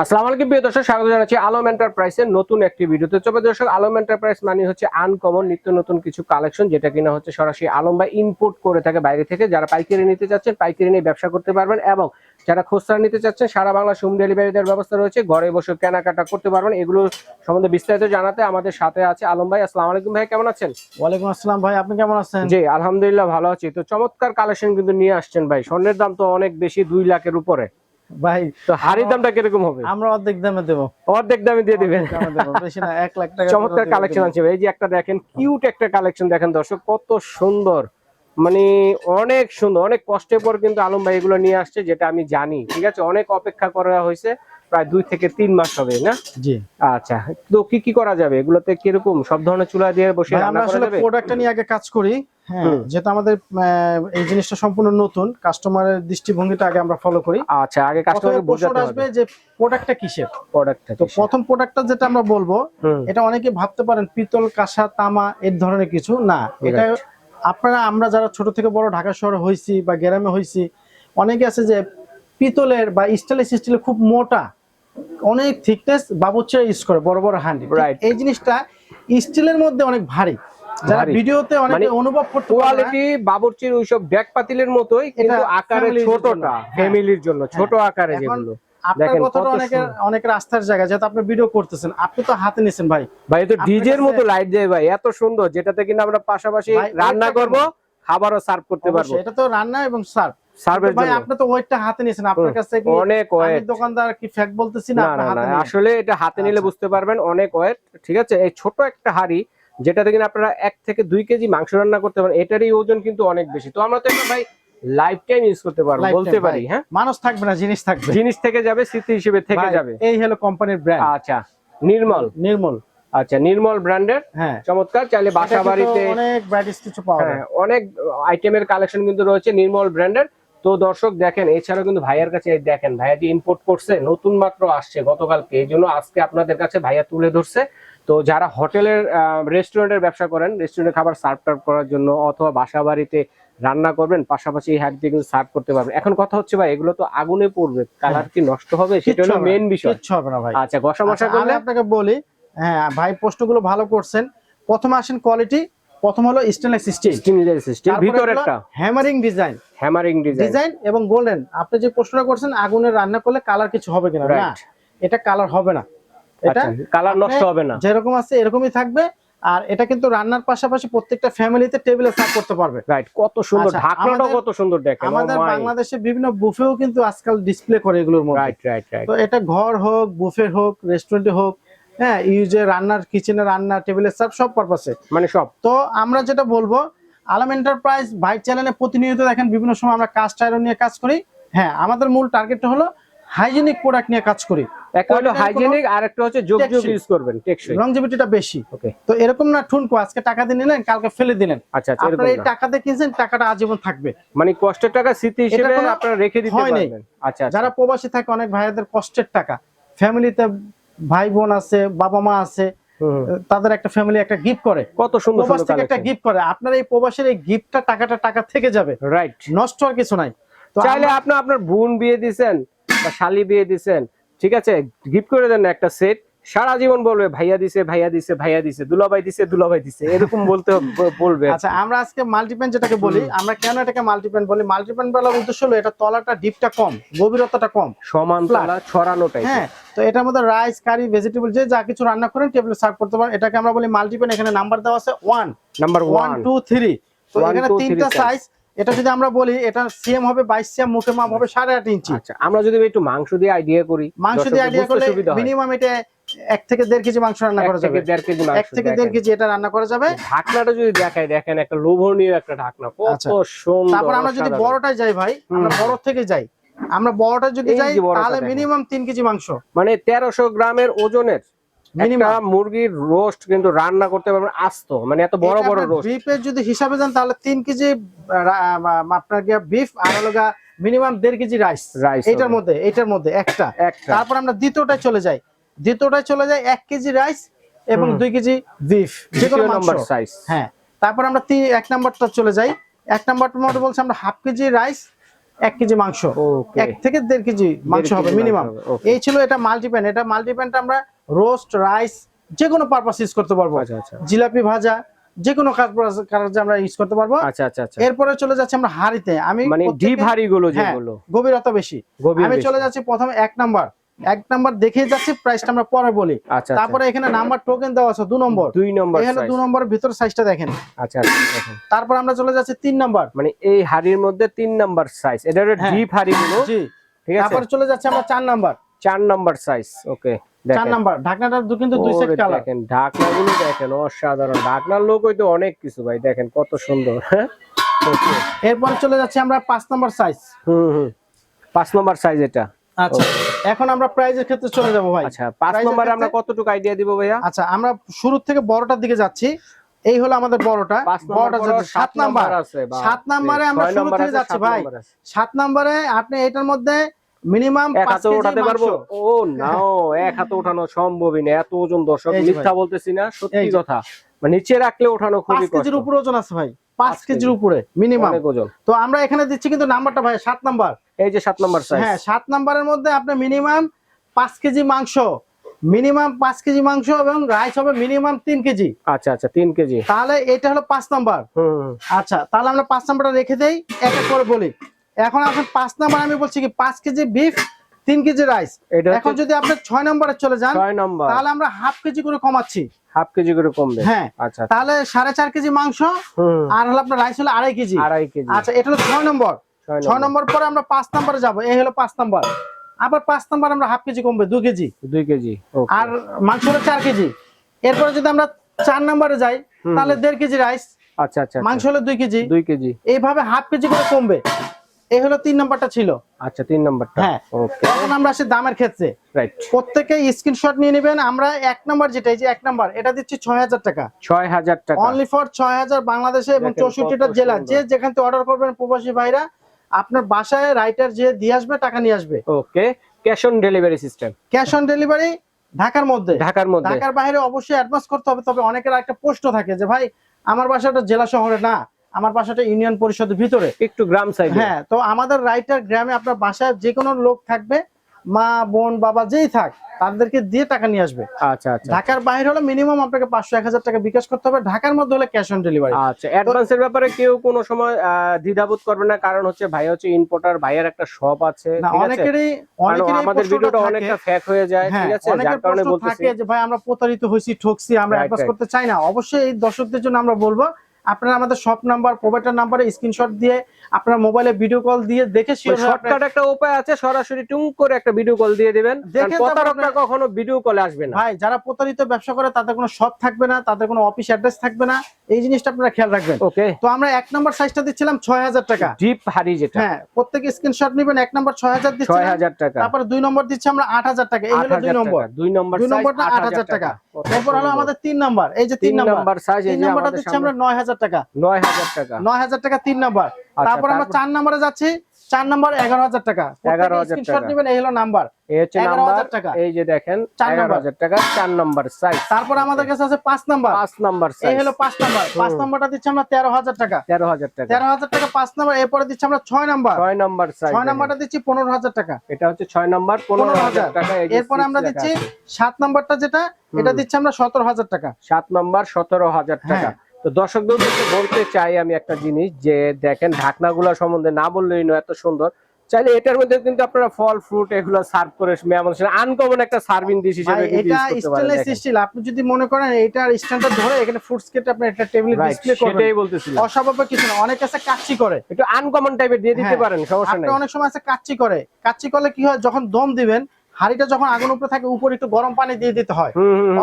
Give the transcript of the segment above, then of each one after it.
আসসালামু আলাইকুম প্রিয় দর্শক স্বাগত জানাচ্ছি আলম এন্টারপ্রাইজের নতুন একটি ভিডিওতে। তবে দর্শক আলম এন্টারপ্রাইজ মানে হচ্ছে আনকমন নিত্য নতুন কিছু কালেকশন যেটা কিনা হচ্ছে সরাসরি আলম ভাই ইম্পোর্ট করে থাকে বাইরে থেকে। যারা পাইকারি নিতে চাচ্ছেন পাইকারি নিয়ে ব্যবসা করতে পারবেন এবং যারা খুচরা নিতে চাচ্ছেন সারা বাংলা হোম ডেলিভারি দেওয়ার ব্যবস্থা রয়েছে। ঘরে বসে কেনাকাটা করতে পারবেন। এগুলো সম্বন্ধে বিস্তারিত জানাতে আমাদের সাথে আছে আলম ভাই। আসসালামু আলাইকুম ভাই কেমন আছেন? ওয়ালাইকুম আসসালাম ভাই আপনি কেমন আছেন? জি আলহামদুলিল্লাহ ভালো আছি। তো চমৎকার কালেকশন কিন্তু নিয়ে আসছেন ভাই। স্বর্ণের দাম তো অনেক বেশি দুই লাখের উপরে। ভাই তো হাড়ির দামটা কীরকম হবে? আমরা অর্ধেক দামে দেবো। অর্ধেক দামে দিয়ে দিবেন। অর্ধেক দামে দেবো, বেশি না এক লাখ টাকা চমৎকার কালেকশন আছে এই যে একটা দেখেন কিউট একটা কালেকশন দেখেন দর্শক কত সুন্দর। মানে অনেক সুন্দর অনেক কষ্টের পর কিন্তু আলম ভাই এগুলো নিয়ে আসছে যেটা আমি জানি। ঠিক আছে? অনেক অপেক্ষা করা হয়েছে। প্রায় দুই থেকে তিন মাস হবে না? জি। আচ্ছা তো কি কি করা যাবে? এগুলোতে কীরকম? সব ধরনের চুলা দিয়ে বসে রান্না আমরা করা আসলে যাবে? প্রোডাক্টটা নিয়ে আগে কাজ করি হ্যাঁ। যেহেতু আমাদের এই জিনিসটা সম্পূর্ণ নতুন কাস্টমারের দৃষ্টিভঙ্গিটা আগে আমরা ফলো করি। আচ্ছা আগে কাস্টমারকে বোঝাতে আসবে যে প্রোডাক্টটা কিসের? প্রোডাক্টটা তো প্রথম প্রোডাক্টটা যেটা আমরা বলব এটা অনেকে ভাবতে পারেন পিতল কাঁসা তামা এর ধরনের কিছু না। এটা আপনারা আমরা যারা ছোট থেকে বড় ঢাকা শহরে হইছি বা গ্রামে হইছি অনেকে আছে যে পিতলের বা স্টেনলেস স্টিলের খুব মোটা অনেক থিকনেস বাবুচিরা ইউজ করে বড় বড় হ্যান্ডি Right. এই জিনিসটা স্টিলের মধ্যে অনেক ভারী। যারা ভিডিওতে অনেকে মানে অনুভব করতে কোয়ালিটি বাবুর্চির ওইসব ব্যাগ পাতিলের মতোই কিন্তু আকারে family র জন্য। ছোটটা হ্যাঁ। ফ্যামিলির জন্য ছোট আকারে যেগুলো। আপনার কথাটা অনেকের সুন্দর। অনেকের জায়গা যেহেতু আপনি ভিডিও করতেছেন আপনি তো হাতে নিছেন ভাই। ভাই তো ডিজের মতো লাইট দেয় ভাই এত সুন্দর যেটাতে কিনা আমরা পাশাপাশি রান্না করব খাবারও সার্ভ করতে পারব। এটা তো রান্না এবং সার্ভ সার্ভের ভাই আপনি তো ওয়েটটা হাতে নিয়েছেন আপনার কাছে কি অনেক ওয়েট। দোকানদার কি ফ্যাক বলতেছি না না হাতে আসলে এটা হাতে নিলে আচ্ছা। বুঝতে পারবেন অনেক ওয়েট ঠিক আছে? এই ছোট একটা হাড়ি যেটাতে কিনা আপনারা এক থেকে দুই কেজি মাংস রান্না করতে পারেন এটারই ওজন কিন্তু অনেক বেশি। তো আমরা তো ভাই লাইফ টাইম ইউজ করতে পারব বলতে পারি হ্যাঁ? মানুষ থাকবে না জিনিস থাকবে। জিনিস থেকে যাবে স্মৃতি হিসেবে থেকে যাবে। এই হলো কোম্পানির ব্র্যান্ড আচ্ছা নির্মল। নির্মল। আচ্ছা নির্মল ব্র্যান্ডের। হ্যাঁ। চমৎকার চাইলে বাসা বাড়িতে অনেক ভ্যারাইটিস কিছু পাওয়া হ্যাঁ যায়। অনেক আইটেমের কালেকশন কিন্তু রয়েছে নির্মল ব্র্যান্ডের। তো দর্শক দেখেন এছাড়াও কিন্তু ভাইয়ার কাছে দেখেন ভাইয়া যে ইম্পোর্ট করছে নতুন মাত্র আসছে গতকালকে এই জন্য আজকে আপনাদের কাছে ভাইয়া তুলে ধরছে। তো যারা হোটেলের রেস্টুরেন্টের ব্যবসা করেন রেস্টুরেন্টের খাবার সার্ভ টার্ভ করার জন্য অথবা বাসা বাড়িতে রান্না করবেন পাশাপাশি এই হাত দিয়ে কিন্তু সার্ভ করতে পারবেন। এখন কথা হচ্ছে ভাই এগুলো তো আগুনে পড়বে কালার কি নষ্ট হবে সেটা হলো মেন বিষয়। কিচ্ছু হবে না ভাই। আচ্ছা ঘষা মশা করলে আপনাকে বলি হ্যাঁ ভাই প্রশ্নগুলো ভালো করছেন। প্রথমে আসেন কোয়ালিটি প্রথম হলো stainless steel steel steel ভিতরেরটা hammering design hammering design design এবং গোল্ডেন আপনি যে প্রশ্নটা করছেন আগুনে রান্না করলে কালার কিছু হবে কিনা? না এটা কালার হবে না। এটা কালার নষ্ট হবে না। যেরকম আছে এরকমই থাকবে। আর এটা কিন্তু রান্নার পাশাপাশি প্রত্যেকটা ফ্যামিলিতে টেবিলে সার্ভ করতে পারবে। রাইট কত সুন্দর আচ্ছা, ঢাকনাটাও কত সুন্দর দেখেন আমাদের বাংলাদেশে বিভিন্ন বুফেও কিন্তু আজকাল ডিসপ্লে করে এগুলোর মধ্যে। রাইট রাইট রাইট তো এটা ঘর হোক বুফে হোক রেস্টুরেন্টে হোক হ্যাঁ ইউজে রান্নার কিচেনে রান্না টেবিলে সার্ভ সব পারপাসে মানে সব? তো আমরা যেটা বলব আলম এন্টারপ্রাইজ বাইক চ্যানেলে প্রতিনিয়ত দেখেন বিভিন্ন সময় আমরা কাস্ট আয়রন নিয়ে কাজ করি। হ্যাঁ আমাদের মূল টার্গেটটা হলো হাইজেনিক প্রোডাক্ট নিয়ে কাজ করি। একটা হলো হাইজেনিক আর একটা হচ্ছে যোগ যোগ ইউজ করবেন টেকসই লংজিভিটিটা বেশি। ওকে তো এরকম না ঠুনকো আজকে টাকা দিয়ে নিলেন কালকে ফেলে দিলেন। আচ্ছা আচ্ছা আপনারা এই না। টাকাতে কিনছেন টাকাটা আজীবন থাকবে। মানে কষ্টের টাকা স্মৃতি হিসেবে আপনারা রেখে দিতে। পারবেন। আচ্ছা আচ্ছা। যারা প্রবাসী থাকে অনেক ভাইয়াদের কষ্টের টাকা। ফ্যামিলিতে ভাই বোন আছে বাবা মা আছে। তাদের একটা ফ্যামিলি একটা গিফট করে। কত সুন্দর প্রবাস থেকে একটা গিফট করে। আপনার এই প্রবাসের এই গিফটটা টাকাটা টাকা থেকে যাবে। রাইট নষ্ট আর কিছু নাই। তো চাইলে আপনি আপনার বোন বিয়ে দিছেন বা শালি বিয়ে দিছেন ঠিক আছে? গিফট করে দেন একটা সেট সারা জীবন বলবে ভাইয়া দিছে ভাইয়া দিছে ভাইয়া দিছে দুলাভাই দিছে দুলাভাই দিছে। এরকম বলতে বলবে আচ্ছা আমরা আজকে মাল্টিপেন যেটাকে বলি আমরা কেন এটাকে মাল্টিপেন বলি? মাল্টিপেন বলার উদ্দেশ্য হলো এটা তলাটা ডিপটা কম গভীরতাটা কম সমান তলা ছড়ানো টাইপ হ্যাঁ তো এটার মধ্যে রাইস কারি ভেজিটেবল যে যা কিছু রান্না করেন টেবিলে সার্ভ করতে পারেন। এটাকে আমরা বলি মাল্টিপেন এখানে নাম্বার দেওয়া আছে one number one one two three তো এখানে তিনটা সাইজ এটা যদি আমরা বলি এটা সিএম হবে বাইশ সিএম মুখে মাপ হবে সাড়ে আট ইঞ্চি। আচ্ছা আমরা যদি একটু মাংস দিয়ে আইডিয়া করি মাংস দিয়ে আইডিয়া করলে মিনিমাম এটা এক থেকে দেড় কেজি মাংস রান্না করা যাবে। দেড় কেজি এক থেকে দেড় কেজি এটা রান্না করা যাবে। ঢাকনাটা যদি দেখাই দেখেন একটা লোভনীয় একটা ঢাকনা কত আচ্ছা। সুন্দর তারপর আমরা যদি। বড়টায় যাই ভাই আমরা বড় থেকে যাই। আমরা বড়টা যদি যাই তাহলে মিনিমাম কেজি মাংস। মানে তেরোশো গ্রামের ওজনের মিনিমাম। মুরগির রোস্ট কিন্তু রান্না করতে পারবেন আস্ত মানে এত বড় বড় রোস্ট। বিফের যদি হিসাবে যান তাহলে তিন কেজি আপনার গিয়ে বিফ আর মিনিমাম দেড় কেজি রাইস রাইস এটার মধ্যে এটার মধ্যে একটা। তারপর আমরা দ্বিতীয়টায় চলে যাই। দ্বিতীয়টায় চলে যায় এক কেজি রাইস এবং দুই কেজি বিফ যে কোনো নাম্বার সাইজ হ্যাঁ তারপর আমরা তিন এক নাম্বারটা চলে যাই। এক নাম্বারটার মধ্যে বলছি আমরা হাফ কেজি রাইস এক কেজি মাংস। এক থেকে দেড় কেজি মাংস হবে মিনিমাম এই ছিল এটা মাল্টিপ্যান এটা মাল্টিপ্যানটা আমরা রোস্ট রাইস যে কোনো পারপাস ইউজ করতে পারব। আচ্ছা আচ্ছা। জিলাপি ভাজা যে কোনো কাজে আমরা ইউজ করতে পারব। আচ্ছা আচ্ছা আচ্ছা। এরপরে চলে যাচ্ছে আমরা হাড়িতে। আমি মানে ডিপ হাড়ি গুলো হ্যাঁ, যেগুলো। গভীরতা বেশি। আমি চলে যাচ্ছি প্রথমে এক নাম্বার। এক নাম্বার দেখে যাচ্ছি প্রাইসটা আমরা পরে বলি। আচ্ছা তারপরে এখানে নাম্বার টোকেন দেওয়া আছে দু নম্বর। দুই নম্বর এখানে। দু নম্বরের ভিতর সাইজটা দেখেন। আচ্ছা আচ্ছা দেখেন। তারপর আমরা চলে যাচ্ছি তিন নাম্বার। মানে এই হাড়ির মধ্যে তিন নাম্বার সাইজ এটা হলো হ্যাঁ। ডিপ হাড়ি গুলো জি। ঠিক আছে? তারপর চলে যাচ্ছে আমরা চার নাম্বার। চার নাম্বার সাইজ ওকে চার নাম্বার। ঢাকনাটা কিন্তু দুই সেট কালার দেখেন দেখেন অসাধারণ। ঢাকনার লোক হয়তো অনেক কিছু ভাই দেখেন কত সুন্দর হ্যাঁ? এরপর চলে যাচ্ছে আমরা পাঁচ নাম্বার সাইজ হুম হুম। পাঁচ নম্বর সাইজ এটা। আচ্ছা। এখন আমরা প্রাইজের ক্ষেত্রে চলে যাব ভাই। আচ্ছা পাঁচ নম্বরে আমরা কতটুকু আইডিয়া দিব ভাইয়া? আচ্ছা আমরা শুরু থেকে বড়টার দিকে যাচ্ছি। এই হলো আমাদের বড়টা। বড়টা সাত নাম্বার আছে সাত নাম্বারে আমরা শুরু থেকে যাচ্ছি ভাই। সাত নাম্বারে আপনি এটার মধ্যে মিনিমাম এক হাতে উঠাতে পারব? ও নাও এক হাতে ওঠানো সম্ভবই না। এত ওজন দর্শক মিথ্যা বলতেছি না সত্যি কথা। মানে নিচে রাখলে ওঠানো কেজির উপরে ওজন আছে ভাই। কেজির উপরে মিনিমাম ওজন। তো আমরা এখানে দিচ্ছি কিন্তু নাম্বারটা ভাই সাত নাম্বার। এই যে সাত নম্বর সাইজ হ্যাঁ সাত নাম্বারের মধ্যে আপনি মিনিমাম পাঁচ কেজি মাংস মিনিমাম পাঁচ কেজি মাংস এবং রাইস হবে মিনিমাম তিন কেজি। আচ্ছা আচ্ছা তিন কেজি। তাহলে এটা হলো পাঁচ নাম্বার। আচ্ছা তাহলে আমরা পাঁচ নাম্বারটা রেখে দেই এক এক করে বলি। এখন আসেন পাঁচ নাম্বার আমি বলছি কি পাঁচ কেজি বিফ তিন কেজি রাইস এটা এখন যদি আপনি ছয় নম্বরে চলে যান ছয় নম্বর। তাহলে আমরা হাফ কেজি করে কমাচ্ছি। হাফ কেজি করে কমবে। হ্যাঁ আচ্ছা তাহলে সাড়ে চার কেজি মাংস আর হলো আপনার রাইস হলো আড়াই কেজি। আড়াই কেজি। আচ্ছা এটা হলো ছয় নম্বর। ছয় নম্বর। পরে আমরা পাঁচ নম্বরে যাব। এই হলো পাঁচ নম্বর। আবার পাঁচ নম্বর আমরা হাফ কেজি কমবে দু কেজি। দুই কেজি আর মাংস হলো চার কেজি। এরপরে যদি আমরা চার নম্বরে যাই তাহলে দেড় কেজি রাইস আচ্ছা আচ্ছা আচ্ছা। মাংস হলো দুই কেজি। দুই কেজি। এইভাবে হাফ কেজি করে কমবে। এই হলো তিন নম্বরটা ছিল। আচ্ছা তিন নম্বরটা। হ্যাঁ। এখন আমরা আসি দামের ক্ষেত্রে। রাইট প্রত্যেকে স্ক্রিনশট নিয়ে নেবেন। আমরা এক নম্বর যেটা এই যে এক নম্বর এটা দিচ্ছি ছয় হাজার টাকা। ছয় হাজার টাকা। অনলি ফর ছয় হাজার বাংলাদেশে এবং চৌষট্টিটা জেলা। যে যেখান থেকে অর্ডার করবেন প্রবাসী ভাইরা আপনার বাসায় রাইটার যে দিয়ে আসবে টাকা নিয়ে আসবে। Okay cash on delivery system cash on delivery ঢাকার মধ্যে। ঢাকার মধ্যে। ঢাকার বাইরে অবশ্যই অ্যাডভান্স করতে হবে তবে অনেকের একটা প্রশ্ন থাকে যে ভাই আমার বাসাটা জেলা শহরে না আমার বাসাটা ইউনিয়ন পরিষদের ভিতরে। একটু গ্রাম সাইড হ্যাঁ তো আমাদের রাইটার গ্রামে আপনার বাসায় যে কোনো লোক থাকবে মা বোন বাবা যেই থাক তাদেরকে দিয়ে টাকা নিয়ে আসবে। আচ্ছা আচ্ছা। ঢাকার বাইরে হলে মিনিমাম আপনাকে পাঁচশো এক হাজার টাকা বিকাশ করতে হবে। ঢাকার মধ্যে হলে ক্যাশ অন ডেলিভারি আচ্ছা অ্যাডভান্সের ব্যাপারে কেউ কোনো সময় দ্বিধাবোধ করবে না। কারণ হচ্ছে ভাই হচ্ছে ইম্পোর্টার ভাইয়ের একটা শপ আছে? অনেকেরই আমাদের ভিডিওটা অনেকটা ফ্যাক হয়ে যায় হ্যাঁ, ঠিক আছে? যার কারণে বলতেছি থাকে যে ভাই আমরা প্রতারিত হয়েছি ঠকছি আমরা অ্যাডভান্স করতে চাই না। অবশ্যই এই দর্শকদের জন্য আমরা বলব আপনারা আমাদের শপ নাম্বার প্রোভাইডার নাম্বারে স্ক্রিনশট দিয়ে আপনার মোবাইলে ভিডিও কল দিয়ে দেখে শর্টকাট একটা উপায় আছে সরাসরি টুং করে একটা ভিডিও কল দিয়ে দিবেন। প্রতারকরা কখনো ভিডিও কলে আসবে না। ভাই যারা প্রতারিত ব্যবসা করে তাদের কোনো শপ থাকবে না তাদের কোনো অফিস অ্যাড্রেস থাকবে না। এই জিনিসটা আপনারা খেয়াল রাখবেন। ওকে তো আমরা এক নম্বর সাইজটা দিচ্ছিলাম ছয় হাজার টাকা। ডিপ হাড়ি যেটা। হ্যাঁ প্রত্যেকে স্ক্রিনশট নেবেন এক নম্বর ছয় হাজার ছয় দিচ্ছি হাজার টাকা। তারপরে দুই নম্বর দিচ্ছি আমরা আট হাজার টাকা। এই হলো দুই নম্বর দুই নম্বর দুই নম্বরটা আট হাজার টাকা। এরপর হলো আমাদের তিন নম্বর এই যে তিন নম্বর সাইজ তিন নম্বরটা দিচ্ছি আমরা নয় হাজার হাজার টাকা। নয় হাজার টাকা। নয় হাজার টাকা তিন নাম্বার। আচ্ছা, তারপর আমরা চার নাম্বারে যাচ্ছি। চার নাম্বার এগারো হাজার টাকা। 11,000 স্ক্রিনশট টাকা। নেবেন এই হলো নাম্বার। এই হচ্ছে 11,000 নাম্বার। টাকা। এই যে দেখেন এগারো নাম্বার। হাজার টাকা সাইজ তারপর আমাদের কাছে আছে পাঁচ নাম্বার। পাঁচ নম্বর এই হলো পাঁচ নাম্বার। পাঁচ নাম্বারটা দিচ্ছি আমরা তেরো হাজার টাকা। তেরো হাজার টাকা। তেরো হাজার টাকা পাঁচ নাম্বার। এরপরে দিচ্ছি আমরা ছয় নাম্বার। ছয় নম্বর সাইজ ছয় নাম্বারটা দিচ্ছি পনেরো হাজার টাকা। এটা হচ্ছে ছয় নম্বর পনেরো হাজার টাকা। এরপর আমরা দিচ্ছি সাত নাম্বারটা যেটা এটা। দিচ্ছি আমরা সতেরো হাজার টাকা। সাত নম্বর সতেরো হাজার টাকা। হ্যাঁ। তো দর্শকদের বলতে চাই আমি একটা জিনিস যে দেখেন ঢাকনাগুলো সম্বন্ধে না বললেই নয় এত সুন্দর। চাইলে এটার মধ্যে কিন্তু আপনারা ফল ফ্রুট এগুলো সার্ভ করে মেহমান আনকমন একটা সার্ভিং ডিশ হিসেবে এটা স্টেনলেস স্টিল আপনি যদি মনে করেন এটার স্ট্যান্ডার্ড ধরে এখানে ফুডস কেটে আপনি একটা টেবিলে ডিসপ্লে করবেন। সেটাই বলতেছিলাম। অস্বাভাবিক কিছু না অনেক আছে কাচ্চি করে। একটু আনকমন টাইপের দিয়ে দিতে হ্যাঁ, পারেন সমস্যা আপনি অনেক সময় আছে কাচ্চি করে। কাচ্চি করলে কি হয় যখন দম দিবেন হাড়িটা যখন আগুন উপরে থাকে উপরে একটু গরম পানি দিয়ে দিতে হয়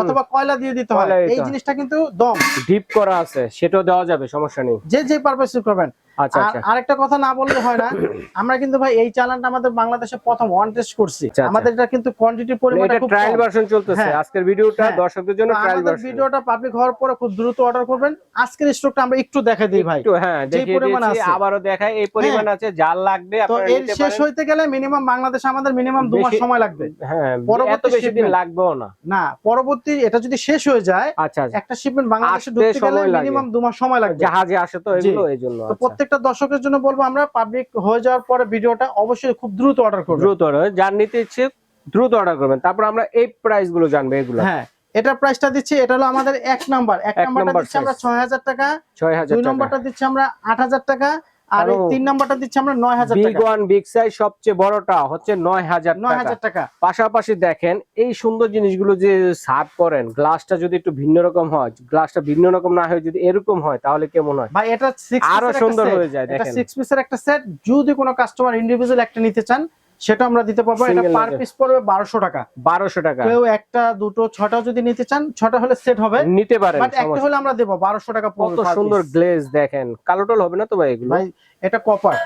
অথবা কয়লা দিয়ে দিতে হয়। এই জিনিসটা কিন্তু দম। ডিপ করা আছে সেটাও দেওয়া যাবে সমস্যা নেই। যে যে পারপাস করবেন আরেকটা কথা না বললে হয় না আমরা কিন্তু ভাই এই চালানটা আমাদের বাংলাদেশে প্রথম ওয়ান টেস্ট করছি আচ্ছা, আচ্ছা। আমাদের এটা কিন্তু কোয়ান্টিটির মানে খুব ট্রায়াল ভার্সন চলতেছে হ্যাঁ। আজকের ভিডিওটা হ্যাঁ। দর্শকদের জন্য ট্রায়াল ভার্সন ভিডিওটা পাবলিক হওয়ার পরে খুব দ্রুত অর্ডার করবেন আজকের স্টকটা আমরা একটু দেখাই দিই ভাই একটু হ্যাঁ যে পরিমাণ আছে। আবারও দেখাই এই পরিমাণ আছে যার লাগবে তো আপনারা নিতে শেষ হইতে গেলে মিনিমাম বাংলাদেশে আমাদের মিনিমাম দু মাস বেশি- সময় লাগবে হ্যাঁ এত বেশি দিন। লাগবেও না না পরবর্তী এটা যদি শেষ হয়ে যায় আচ্ছা আচ্ছা। একটা শিপমেন্ট বাংলাদেশে ঢুকতে গেলে মিনিমাম দু মাস সময় লাগবে জাহাজে আসে তো। এগুলো এই জন্য তো আচ্ছা। প্রত্যেক প্রত্যেকটা দর্শকের জন্য বলব আমরা পাবলিক হয়ে যাওয়ার পরে ভিডিওটা অবশ্যই খুব দ্রুত অর্ডার করব দ্রুত অর্ডার যার নিতে ইচ্ছে দ্রুত অর্ডার করবেন। তারপর আমরা এই প্রাইসগুলো জানব এগুলো। হ্যাঁ এটা প্রাইসটা দিচ্ছি এটা হলো আমাদের এক নাম্বার এক নাম্বারটা দিচ্ছে আমরা ছয় হাজার টাকা ছয় হাজার দুই নাম্বারটা দিচ্ছি আমরা আট হাজার টাকা। আর তিন নাম্বারটা দিচ্ছি আমরা নয় হাজার বিগ ওয়ান বিগ সাইজ সবচেয়ে বড়টা হচ্ছে নয় হাজার নয় টাকা হাজার টাকা। পাশাপাশি দেখেন এই সুন্দর জিনিসগুলো যে সার্ভ করেন গ্লাসটা যদি একটু ভিন্ন রকম হয় গ্লাসটা ভিন্ন রকম না হয় যদি এরকম হয় তাহলে কেমন হয়? ভাই এটা সিক্স আরও সুন্দর হয়ে যায়, এটা দেখেন। সিক্স পিসের একটা সেট যদি কোনো কাস্টমার ইন্ডিভিজুয়াল একটা নিতে চান সেটা আমরা দিতে পারব। এটা পার পিস পড়বে বারোশো টাকা। বারোশো টাকা। কেউ একটা দুটো ছটা যদি নিতে চান ছটা হলে সেট হবে। নিতে পারে বাট একটা হলে আমরা দেবো বারোশো টাকা কত সুন্দর। গ্লেজ দেখেন। কালো টল হবে না তো ভাই এগুলো? ভাই এটা কপার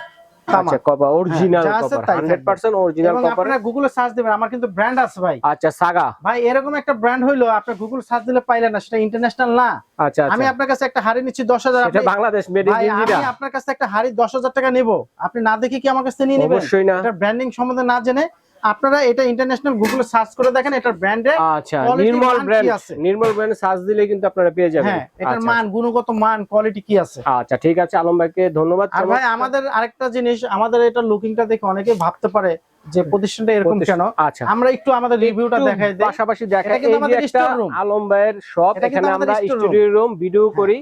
আচ্ছা কপার অরিজিনাল কপার তাই হান্ড্রেড থাকবে। পার্সেন্ট অরিজিনাল কপার আপনারা গুগলে সার্চ দিবেন আমার কিন্তু ব্র্যান্ড আছে ভাই। আচ্ছা সাগা ভাই এরকম একটা ব্র্যান্ড হইল আপনি গুগল সার্চ দিলে পাইলেন না সেটা ইন্টারন্যাশনাল না। আচ্ছা আমি আপনার কাছে একটা হাড়ি নিচ্ছি দশ হাজার বাংলাদেশ মেড আমি আপনার কাছে একটা হাড়ি দশ হাজার টাকা নিবো। আপনি না দেখে কি আমার কাছে নিয়ে নেবেন? অবশ্যই না। এটা ব্র্যান্ডিং সম্বন্ধে না জেনে আপনারা এটা ইন্টারন্যাশনাল গুগলে সার্চ করে দেখেন এটার ব্র্যান্ডে আচ্ছা নির্মল ব্র্যান্ড আছে? নির্মল ব্র্যান্ড সার্চ দিলে কিন্তু আপনারা পেয়ে যাবেন। হ্যাঁ এটার আচ্ছা। মান গুণগত মান কোয়ালিটি কি আছে? আচ্ছা ঠিক আছে আলম ভাইকে ধন্যবাদ। আর ভাই আমাদের আরেকটা জিনিস আমাদের এটা লুকিংটা দেখে অনেকে ভাবতে পারে যে প্রতিষ্ঠানটা এরকম কেন? আচ্ছা। আমরা একটু আমাদের রিভিউটা দেখাই দিই। পাশাপাশি দেখাই এটা কিন্তু এই যে আমাদের store আলম ভাইয়ের শপ এখানে আমরা স্টুডিও রুম ভিডিও করি।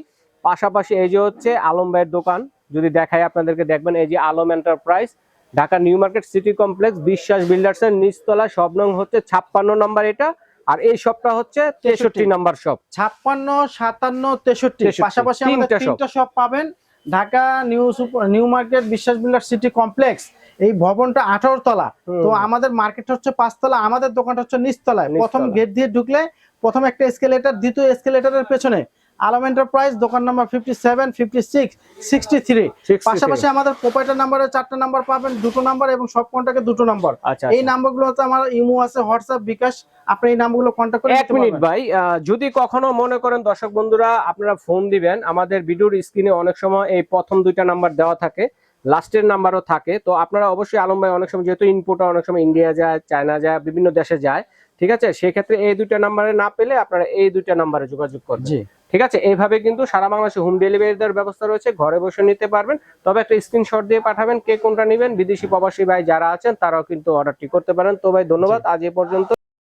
পাশাপাশি এই যে হচ্ছে আলম ভাইয়ের দোকান যদি দেখাই আপনাদেরকে দেখবেন এই যে Alam enterprise Dhaka new market city complex Biswas builders এর নিচতলা সব নং হচ্ছে ছাপ্পান্ন নম্বর এটা। আর এই শপটা হচ্ছে তেষট্টি নাম্বার শপ। ছাপ্পান্ন সাতান্ন তেষট্টি। পাশাপাশি তিনটা। শপ। পাবেন। Dhaka new super new market Biswas builder city complex. এই ভবনটা আঠারো তলা। তো আমাদের মার্কেট হচ্ছে পাঁচতলা আমাদের দোকানটা হচ্ছে নিচতলায়। নিচতলা। প্রথম গেট দিয়ে ঢুকলে প্রথম একটা এসকেলেটার দ্বিতীয় এসকেলেটারের পেছনে। আলম এন্টারপ্রাইজ দোকান number fifty seven fifty six sixty three পাশাপাশি আমাদের প্রোপাইটার নাম্বারে চারটা নাম্বার পাবেন দুটো নাম্বার এবং সব কন্ট্যাক্টে দুটো নাম্বার আচ্ছা এই নাম্বারগুলো হচ্ছে আমার ইমো আছে হোয়াটসঅ্যাপ বিকাশ আপনি এই নাম্বারগুলো কন্ট্যাক্ট করে এক মিনিট ভাই যদি কখনো মনে করেন দর্শক বন্ধুরা আপনারা ফোন দিবেন আমাদের ভিডিওর স্ক্রিনে অনেক সময় এই প্রথম দুইটা নাম্বার দেওয়া থাকে লাস্টের নাম্বারও থাকে তো আপনারা অবশ্যই আলম ভাই অনেক সময় যেহেতু ইনপুট অনেক সময় ইন্ডিয়া যায় চায়না যায় বিভিন্ন দেশে যায় ঠিক আছে? সেক্ষেত্রে এই দুইটা নাম্বারে না পেলে আপনারা এই দুইটা নাম্বারে যোগাযোগ করবেন। জি। ঠিক আছে? এইভাবে কিন্তু সারা বাংলাদেশে হোম ডেলিভারি দেওয়ার ব্যবস্থা রয়েছে। ঘরে বসে নিতে পারবেন। তবে একটা স্ক্রিনশট দিয়ে পাঠাবেন কে কোনটা নেবেন। বিদেশি প্রবাসী ভাই যারা আছেন তারাও কিন্তু অর্ডারটি করতে পারেন। তো ভাই ধন্যবাদ। আজ এ পর্যন্ত।